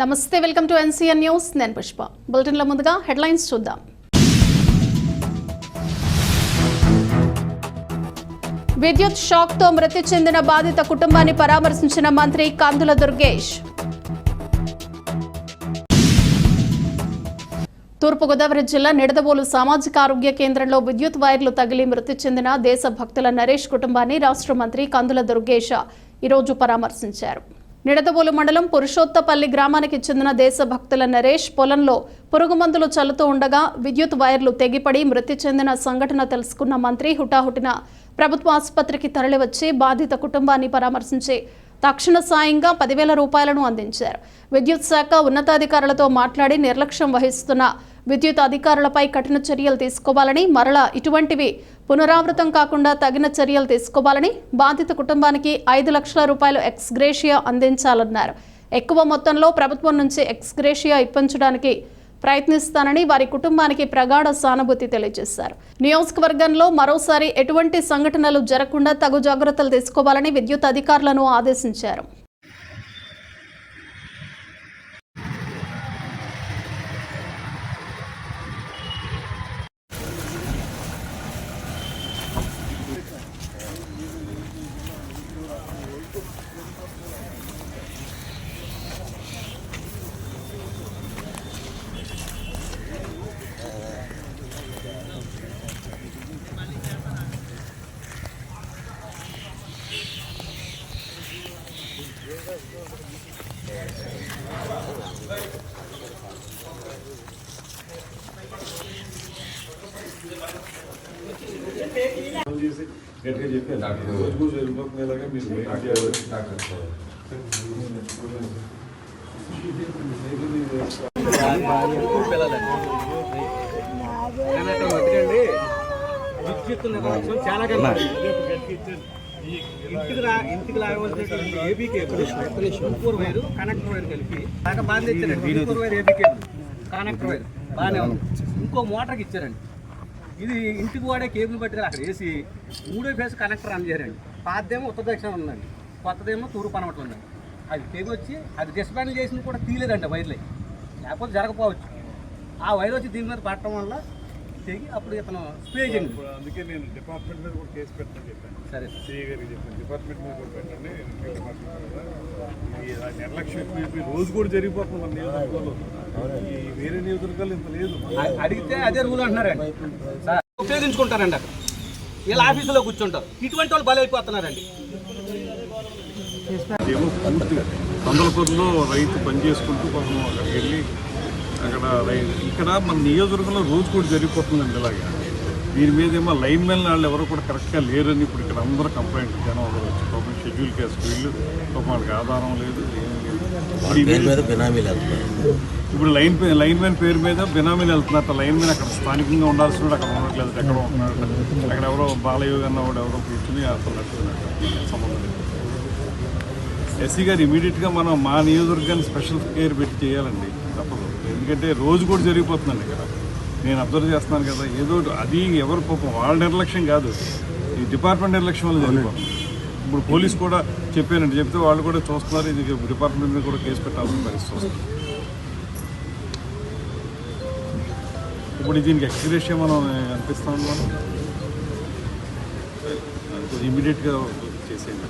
నమస్తే welcome to NCN news. నేను పుష్ప. బులెటిన్లో ముందుగా హెడ్లైన్స్ చూద్దాం. విద్యుత్ షాక్తో మృతి చెందిన బాధిత కుటుంబాన్ని పరామర్శించిన మంత్రి కందుల దుర్గేష్. తూర్పుగోదావరి జిల్లా నిడదవోలు సామాజిక ఆరోగ్య కేంద్రంలో విద్యుత్ వైర్లు తగిలి మృతి చెందిన దేశభక్తుల నరేష్ కుటుంబాన్ని రాష్ట్ర మంత్రి కందుల దుర్గేష ఈరోజు పరామర్శించారు. నిడదవోలు మండలం పురుషోత్తపల్లి గ్రామానికి చెందిన దేశభక్తుల నరేష్ పొలంలో పురుగుమందులు చల్లుతూ ఉండగా విద్యుత్ వైర్లు తెగిపడి మృతి చెందిన సంఘటన తెలుసుకున్న మంత్రి హుటాహుటిన ప్రభుత్వ ఆసుపత్రికి తరలివచ్చి బాధిత కుటుంబాన్ని పరామర్శించి తక్షణ సాయంగా పదివేల రూపాయలను అందించారు. విద్యుత్ శాఖ ఉన్నతాధికారులతో మాట్లాడి నిర్లక్ష్యం వహిస్తున్న విద్యుత్ అధికారులపై కఠిన చర్యలు తీసుకోవాలని మరలా ఇటువంటివి పునరావృతం కాకుండా తగిన చర్యలు తీసుకోవాలని బాధిత కుటుంబానికి ఐదు లక్షల రూపాయలు ఎక్స్గ్రేషియా అందించాలన్నారు. ఎక్కువ మొత్తంలో ప్రభుత్వం నుంచి ఎక్స్గ్రేషియా ఇప్పించడానికి ప్రయత్నిస్తానని వారి కుటుంబానికి ప్రగాఢ సానుభూతి తెలియజేశారు. నియోజకవర్గంలో మరోసారి ఎటువంటి సంఘటనలు జరగకుండా తగు జాగ్రత్తలు తీసుకోవాలని విద్యుత్ అధికారులను ఆదేశించారు. గట్టిగా. చెప్పాను రోజు మీరు వెయిట్ చేయాలి చాలా ఇంటికి రా ఇంటికి లాగవలసినటువంటి AB cable four wire connector wire కలిపి బాగా బాగా ఇచ్చారండి four wire AB cable connector wire బాగానే ఉంది. ఇంకో మోటార్కి ఇచ్చారండి. ఇది ఇంటికి వాడే కేబుల్ బట్టి అక్కడ వేసి మూడో ఫేస్ కనెక్టర్ ఆన్ చేయారండి పాతదేమో ఉత్తర దక్షిణ ఉందండి. కొత్తదేమో తూర్పు పనమట్లు ఉందండి. అది కేబుల్ వచ్చి అది డిస్బాండ్ చేసింది కూడా తీయలేదంట వైర్లే. లేకపోతే జరగకపోవచ్చు. ఆ వైర్ వచ్చి దీని మీద పడటం వల్ల తెగి అప్పుడు ఇతను స్ప్రే చేయండి ఇప్పుడు అందుకే నేను డిపార్ట్మెంట్ మీద కూడా కేసు పెట్టని చెప్పాను. సరే సిఐ గారికి చెప్పాను. డిపార్ట్మెంట్ మీద కూడా పెట్టండి. డిపార్ట్మెంట్ నిర్లక్ష్యం ఎక్కువ రోజు కూడా జరిగిపోతుంది మన నియోజకవర్గంలో. ఈ వేరే నియోజకవర్గాలు ఇంత లేదు. అడిగితే అదే రూల్ అంటున్నారండి. ఉపయోగించుకుంటారండి అక్కడ. వీళ్ళ ఆఫీసులో కూర్చుంటారు. ఇటువంటి వాళ్ళు బలైపోతున్నారండి. ఏమో పూర్తిగా తొందరపూర్లో రైతు పని చేసుకుంటూ పాపం అక్కడికి వెళ్ళి అక్కడ ఇక్కడ మన నియోజకవర్గంలో రోజు కూడా జరిగిపోతుందండి ఇలాగా. దీని మీద ఏమో లైన్ మెన్ వాళ్ళు ఎవరు కూడా కరెక్ట్గా లేరని ఇప్పుడు ఇక్కడ అందరూ కంప్లైంట్ జనం వచ్చి షెడ్యూల్ కేసు వీళ్ళు. వాళ్ళకి ఆధారం లేదు ఇప్పుడు లైన్ లైన్ మ్యాన్ పేరు మీద బినామీలు వెళ్తున్నారు. లైన్ మ్యాన్ అక్కడ స్థానికంగా ఉండాల్సిన వాడు అక్కడ ఉండట్లేదు ఎక్కడ ఉంటున్నాడు. అక్కడ ఎవరో బాలయ్య అన్నవాడు ఎవరో కూర్చుని అసలు నడుస్తున్నాడు సంబంధం లేదు ఎస్సీ గారు ఇమీడియట్గా మనం మా నియోజకవర్గాన్ని స్పెషల్ కేర్ పెట్టి చేయాలండి తప్పదు. ఎందుకంటే రోజు కూడా జరిగిపోతుందండి ఇక్కడ. నేను అబ్జర్వ్ చేస్తున్నాను కదా ఏదో అది ఎవరు పాపం వాళ్ళ నిర్లక్ష్యం కాదు. ఈ డిపార్ట్మెంట్ నిర్లక్ష్యం వల్ల జరిగిపోతుంది. ఇప్పుడు పోలీస్ కూడా చెప్పానండి చెప్తే వాళ్ళు కూడా చూస్తున్నారు ఇది డిపార్ట్మెంట్ మీద కూడా కేసు పెట్టాల్సిన పరిస్థితి వస్తుంది. ఇప్పుడు దీనికి ఎక్స్గ్రేషియా మనం అనిపిస్తాం మనం ఇమీడియట్గా చేసేయండి.